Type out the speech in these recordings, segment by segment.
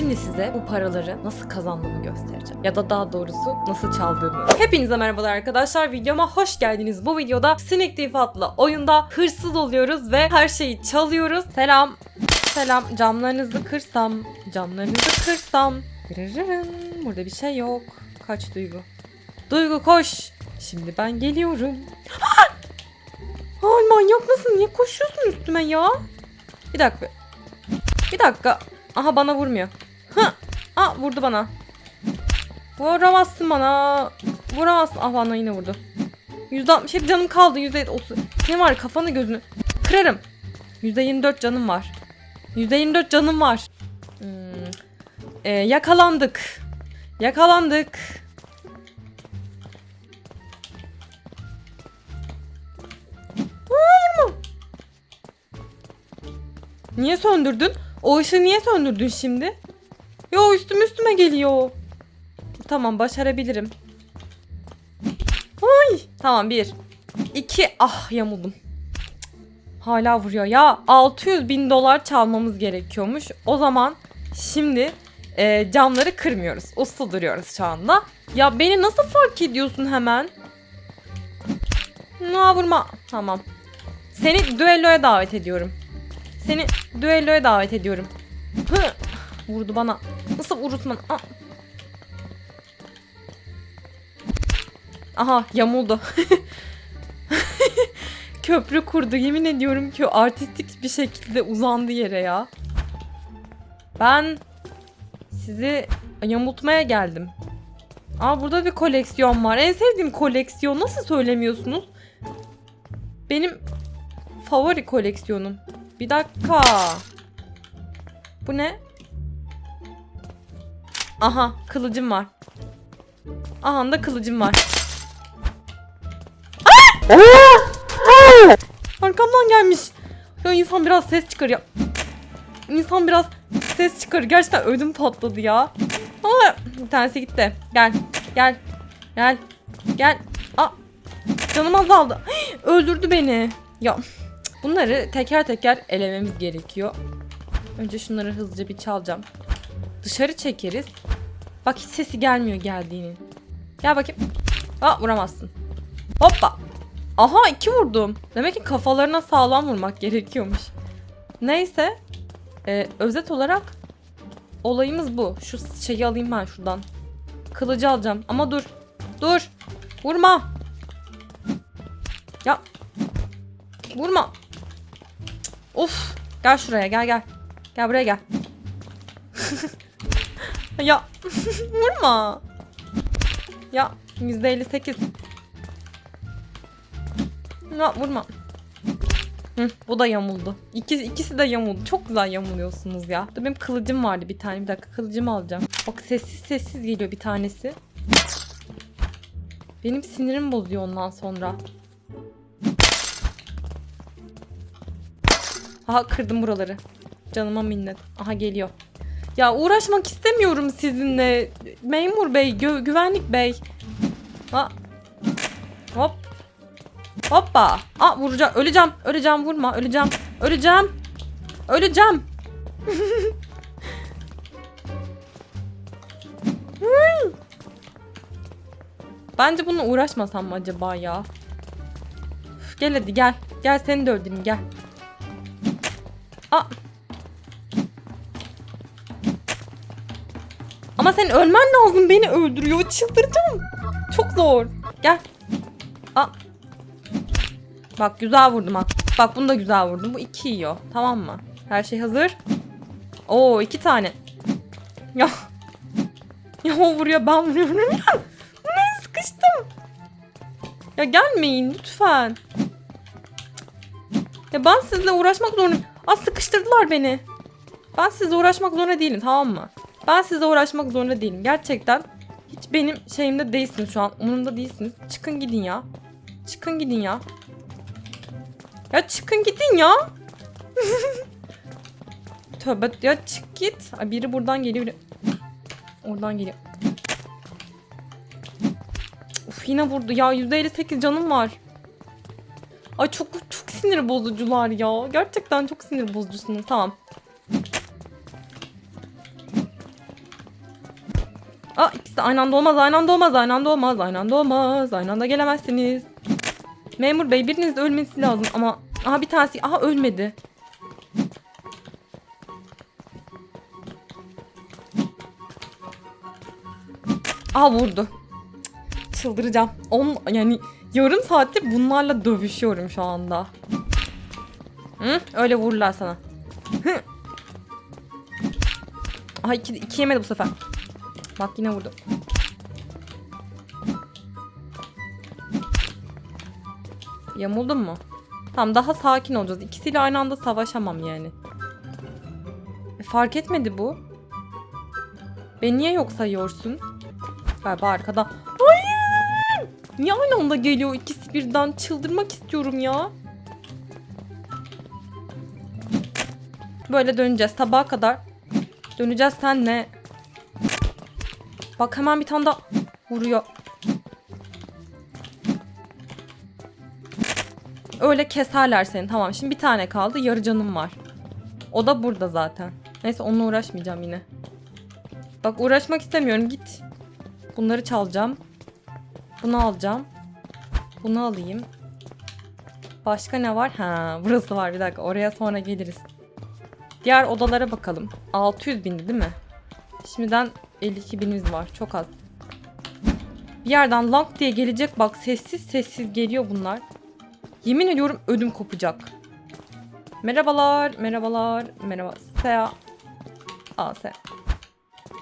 Şimdi size bu paraları nasıl kazandığımı göstereceğim. Ya da daha doğrusu nasıl çaldığımı. Hepinize merhabalar arkadaşlar. Videoma hoş geldiniz. Bu videoda Sneak Thief adlı oyunda hırsız oluyoruz ve her şeyi çalıyoruz. Selam. Selam. Camlarınızı kırsam, camlarınızı kırsam. Gırırırın. Burada bir şey yok. Kaç Duygu? Duygu koş. Şimdi ben geliyorum. Ay manyak mısın? Niye koşuyorsun üstüme ya? Bir dakika. Bir dakika. Aha bana vurmuyor. Hı. Aa vurdu bana. Vuramazsın bana. Vuramazsın. Ah bana yine vurdu. %67 canım kaldı. %30. Ne var kafanı gözünü. Kırarım. %24 canım var. %24 canım var. Hmm. Ee, yakalandık. Yakalandık. Niye söndürdün? O ışığı niye söndürdün şimdi? Yo üstüm üstüme geliyor. Tamam başarabilirim. Ay. Tamam bir. iki. Ah yamuldum. Hala vuruyor. Ya 600 bin dolar çalmamız gerekiyormuş. O zaman şimdi e, camları kırmıyoruz. Uslu duruyoruz şu anda. Ya beni nasıl fark ediyorsun hemen? Ne vurma. Tamam. Seni düelloya davet ediyorum. Seni düelloya davet ediyorum. Hı. Vurdu bana. Nasıl vurursun bana? Aa. Aha yamuldu. Köprü kurdu. Yemin ediyorum ki artistik bir şekilde uzandı yere ya. Ben sizi yamultmaya geldim. Aa burada bir koleksiyon var. En sevdiğim koleksiyon. Nasıl söylemiyorsunuz? Benim favori koleksiyonum. Bir dakika. Bu ne? Aha kılıcım var. Aha da kılıcım var. Arkamdan gelmiş. Ya insan biraz ses çıkarıyor. İnsan biraz ses çıkarıyor. Gerçekten ödüm patladı ya. Ama bir tanesi gitti. Gel. Gel. Gel. Gel. Aa, canım azaldı. Öldürdü beni. Ya bunları teker teker elememiz gerekiyor. Önce şunları hızlıca bir çalacağım. Dışarı çekeriz. Bak hiç sesi gelmiyor geldiğinin. Gel bakayım. Aa vuramazsın. Hoppa. Aha iki vurdum. Demek ki kafalarına sağlam vurmak gerekiyormuş. Neyse. Ee, özet olarak olayımız bu. Şu şeyi alayım ben şuradan. Kılıcı alacağım. Ama dur. Dur. Vurma. Ya. Vurma. Of. Gel şuraya gel gel. Gel buraya gel. ya. Vurma. Ya %58. Ya vurma. Hı, bu da yamuldu. İkisi, ikisi de yamuldu. Çok güzel yamuluyorsunuz ya. Dur benim kılıcım vardı bir tane. Bir dakika kılıcımı alacağım. Bak sessiz sessiz geliyor bir tanesi. Benim sinirim bozuyor ondan sonra. Aha kırdım buraları. Canıma minnet. Aha geliyor. Ya uğraşmak istemiyorum sizinle. Memur bey, gü- güvenlik bey. Ha. Hop. Hoppa. Aa vuracağım. Öleceğim. Öleceğim. Vurma. Öleceğim. Öleceğim. Öleceğim. Bence bununla uğraşmasam mı acaba ya? Üf, gel hadi gel. Gel seni de öldüreyim gel. Aa. Ama sen ölmen lazım. Beni öldürüyor. Çıldıracağım. Çok zor. Gel. Aa. Bak güzel vurdum ha. Bak bunu da güzel vurdum. Bu iki yiyor. Tamam mı? Her şey hazır. Oo iki tane. Ya. Ya o vuruyor ben vuruyorum. ne sıkıştım. Ya gelmeyin lütfen. Ya ben sizinle uğraşmak zorundayım. Aa sıkıştırdılar beni. Ben sizle uğraşmak zorunda değilim tamam mı? Ben sizle uğraşmak zorunda değilim. Gerçekten hiç benim şeyimde değilsiniz şu an. Umurumda değilsiniz. Çıkın gidin ya. Çıkın gidin ya. Ya çıkın gidin ya. Tövbe ya çık git. Ay, biri buradan geliyor. Biri... Oradan geliyor. Uf yine vurdu ya. %58 canım var. Ay çok çok sinir bozucular ya. Gerçekten çok sinir bozucusunuz. Tamam. Aa ikisi de aynı anda olmaz, aynı anda olmaz, aynı anda olmaz, aynı anda olmaz. Aynı anda gelemezsiniz. Memur bey biriniz de ölmesi lazım ama... Aha bir tanesi... Aha ölmedi. Aha vurdu. Çıldıracağım. On, yani yarım saattir bunlarla dövüşüyorum şu anda. Hı? Öyle vururlar sana. Hı. Aha iki, iki yemedi bu sefer. Bak yine vurdu. Yamuldun mu? Tamam daha sakin olacağız. İkisiyle aynı anda savaşamam yani. E, fark etmedi bu. Beni niye yok sayıyorsun? Galiba arkada. Hayır! Niye aynı anda geliyor ikisi birden? Çıldırmak istiyorum ya. Böyle döneceğiz sabaha kadar. Döneceğiz senle. Bak hemen bir tane daha vuruyor. Öyle keserler seni. Tamam şimdi bir tane kaldı. Yarı canım var. O da burada zaten. Neyse onunla uğraşmayacağım yine. Bak uğraşmak istemiyorum. Git. Bunları çalacağım. Bunu alacağım. Bunu alayım. Başka ne var? Ha, burası var. Bir dakika. Oraya sonra geliriz. Diğer odalara bakalım. 600 bindi değil mi? Şimdiden 52 binimiz var. Çok az. Bir yerden lank diye gelecek. Bak sessiz sessiz geliyor bunlar. Yemin ediyorum ödüm kopacak. Merhabalar, merhabalar, merhaba. Sea. Aa, Sea.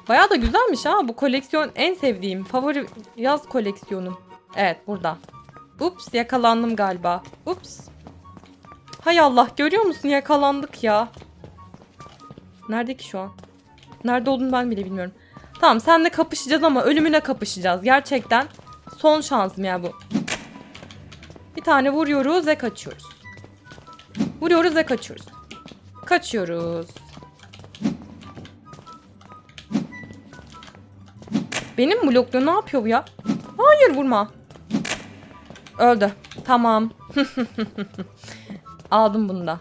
Bayağı da güzelmiş ha. Bu koleksiyon en sevdiğim. Favori yaz koleksiyonum. Evet burada. Ups yakalandım galiba. Ups. Hay Allah görüyor musun yakalandık ya. Nerede ki şu an? Nerede olduğunu ben bile bilmiyorum. Tamam senle kapışacağız ama ölümüne kapışacağız. Gerçekten son şansım ya bu. Bir tane vuruyoruz ve kaçıyoruz. Vuruyoruz ve kaçıyoruz. Kaçıyoruz. Benim blokluyor ne yapıyor bu ya? Hayır vurma. Öldü. Tamam. Aldım bunu da.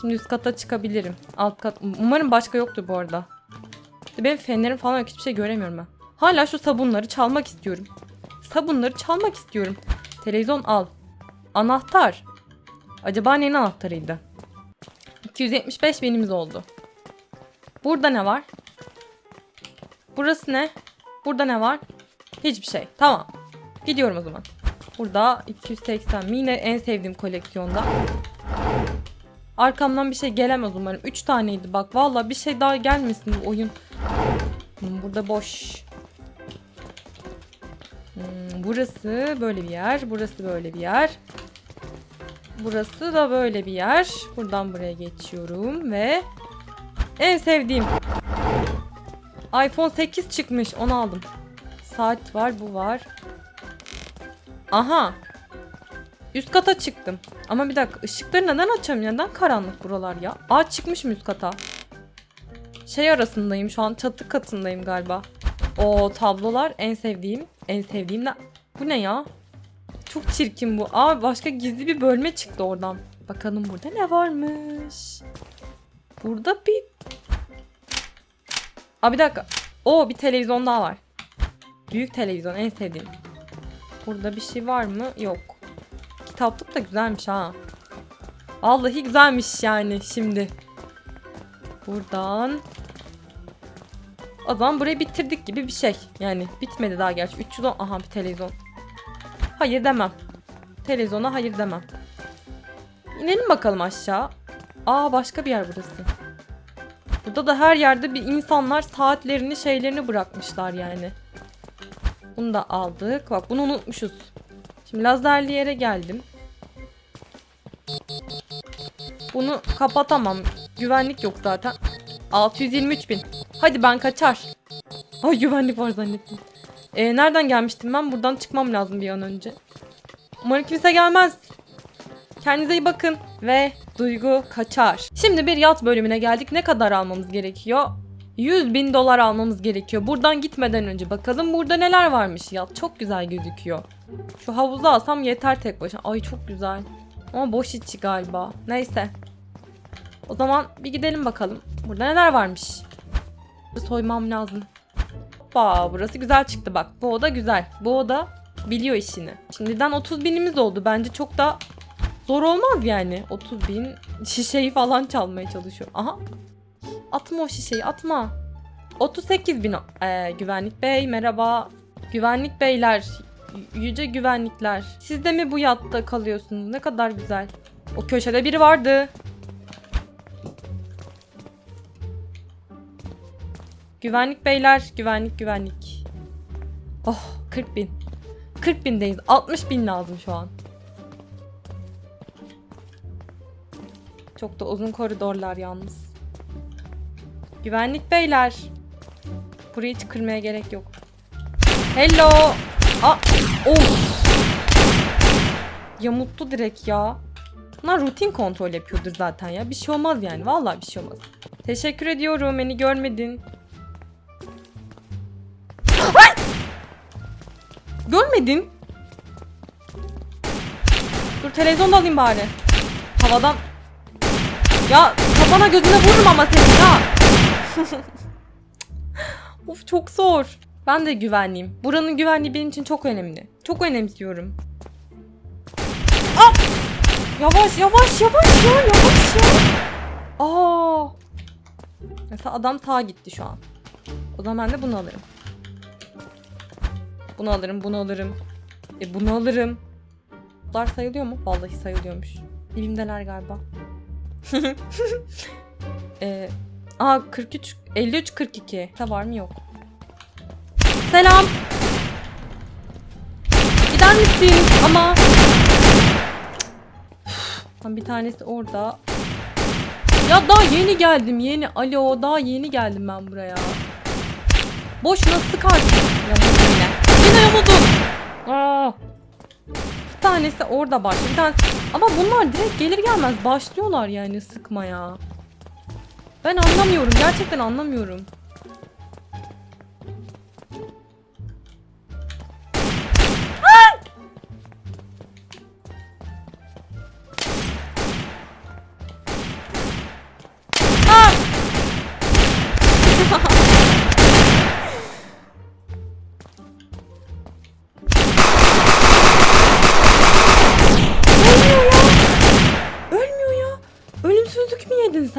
Şimdi üst kata çıkabilirim. Alt kat. Umarım başka yoktur bu arada. Benim fenerim falan yok. Hiçbir şey göremiyorum ben. Hala şu sabunları çalmak istiyorum. Sabunları çalmak istiyorum. Televizyon al. Anahtar. Acaba neyin anahtarıydı? 275 benimiz oldu. Burada ne var? Burası ne? Burada ne var? Hiçbir şey. Tamam. Gidiyorum o zaman. Burada 280. Yine en sevdiğim koleksiyonda. Arkamdan bir şey gelemez umarım. 3 taneydi bak. Valla bir şey daha gelmesin bu oyun. Hmm, Burada boş. Hmm, burası böyle bir yer. Burası böyle bir yer. Burası da böyle bir yer. Buradan buraya geçiyorum ve en sevdiğim iPhone 8 çıkmış. Onu aldım. Saat var, bu var. Aha. Üst kata çıktım. Ama bir dakika ışıkları neden açamıyorum? Neden karanlık buralar ya? Aa çıkmışım üst kata. Şey arasındayım şu an çatı katındayım galiba. O tablolar en sevdiğim. En sevdiğim ne? Bu ne ya? Çok çirkin bu. Aa başka gizli bir bölme çıktı oradan. Bakalım burada ne varmış. Burada bir... Aa bir dakika. Oo bir televizyon daha var. Büyük televizyon en sevdiğim. Burada bir şey var mı? Yok. Kitaplık da güzelmiş ha. Vallahi güzelmiş yani şimdi. Buradan. O zaman burayı bitirdik gibi bir şey. Yani bitmedi daha gerçi. 310 aha bir televizyon. Hayır demem. Televizyona hayır demem. İnelim bakalım aşağı. Aa başka bir yer burası. Burada da her yerde bir insanlar saatlerini şeylerini bırakmışlar yani. Bunu da aldık. Bak bunu unutmuşuz. Şimdi lazerli yere geldim. Bunu kapatamam. Güvenlik yok zaten. 623 bin. Hadi ben kaçar. Ay güvenlik var zannettim. Ee, nereden gelmiştim ben? Buradan çıkmam lazım bir an önce. Umarım kimse gelmez. Kendinize iyi bakın ve Duygu kaçar. Şimdi bir yat bölümüne geldik. Ne kadar almamız gerekiyor? 100 bin dolar almamız gerekiyor. Buradan gitmeden önce bakalım burada neler varmış. Yat çok güzel gözüküyor. Şu havuzu alsam yeter tek başına. Ay çok güzel. Ama boş içi galiba. Neyse. O zaman bir gidelim bakalım. Burada neler varmış. Soymam lazım. Hoppa burası güzel çıktı bak. Bu oda güzel. Bu oda biliyor işini. Şimdiden 30 binimiz oldu. Bence çok da zor olmaz yani. 30 bin şişeyi falan çalmaya çalışıyor. Aha. Atma o şişeyi atma. 38 bin. Ee, güvenlik bey merhaba. Güvenlik beyler. Yüce güvenlikler. Siz de mi bu yatta kalıyorsunuz? Ne kadar güzel. O köşede biri vardı. Güvenlik beyler. Güvenlik güvenlik. Oh 40 bin. 40 bindeyiz. 60 bin lazım şu an. Çok da uzun koridorlar yalnız. Güvenlik beyler. Burayı hiç kırmaya gerek yok. Hello. Aa, of. Yamulttu direkt ya. Bunlar rutin kontrol yapıyordur zaten ya. Bir şey olmaz yani. Vallahi bir şey olmaz. Teşekkür ediyorum. Beni görmedin. Görmedin. Dur televizyon da alayım bari. Havadan. Ya kafana gözüne vururum ama senin ya. of çok zor. Ben de güvenliyim. Buranın güvenliği benim için çok önemli. Çok önemsiyorum. Aa! Yavaş yavaş yavaş ya yavaş ya. Aa! Mesela adam sağa gitti şu an. O zaman ben de bunu alırım. Bunu alırım, bunu alırım. E bunu alırım. Bunlar sayılıyor mu? Vallahi sayılıyormuş. Dibimdeler galiba. e, aa 43, 53, 42. Ta var mı yok. Selam. Gider misin? Ama. Tam bir tanesi orada. Ya daha yeni geldim yeni. Alo daha yeni geldim ben buraya. Boşuna sıkarsın. Yamuldun yine. Yine yamuldun. Aa. Bir tanesi orada başlıyor. Bir tanesi... Ama bunlar direkt gelir gelmez başlıyorlar yani sıkmaya. Ben anlamıyorum. Gerçekten anlamıyorum.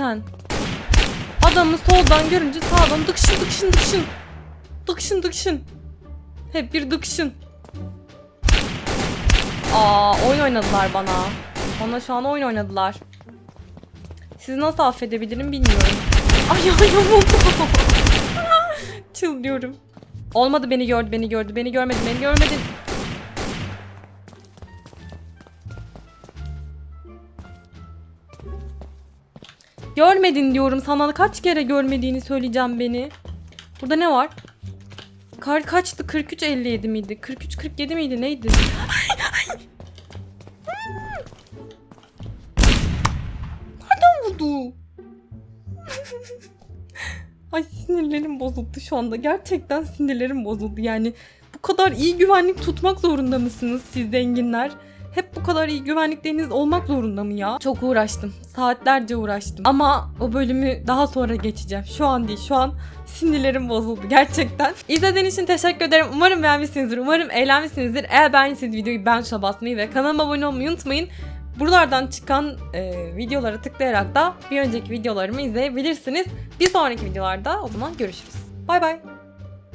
Sen? Adamı soldan görünce sağdan dıkşın dıkşın dıkşın. Dıkşın dıkşın. Hep bir dıkşın. Aa oyun oynadılar bana. Bana şu an oyun oynadılar. Sizi nasıl affedebilirim bilmiyorum. Ay ay yamuldu. Çıldıyorum. Olmadı beni gördü beni gördü beni görmedi beni görmedi. Görmedin diyorum sana kaç kere görmediğini söyleyeceğim beni. Burada ne var? Kar kaçtı? 43 57 miydi? 43 47 miydi? Neydi? Nereden buldu? Ay sinirlerim bozuldu şu anda. Gerçekten sinirlerim bozuldu. Yani bu kadar iyi güvenlik tutmak zorunda mısınız siz zenginler? Hep bu kadar iyi güvenlikleriniz olmak zorunda mı ya? Çok uğraştım. Saatlerce uğraştım. Ama o bölümü daha sonra geçeceğim. Şu an değil. Şu an sinirlerim bozuldu gerçekten. İzlediğiniz için teşekkür ederim. Umarım beğenmişsinizdir. Umarım eğlenmişsinizdir. Eğer beğendiyseniz videoyu beğen tuşuna basmayı ve kanalıma abone olmayı unutmayın. Buralardan çıkan e, videolara tıklayarak da bir önceki videolarımı izleyebilirsiniz. Bir sonraki videolarda o zaman görüşürüz. Bay bay.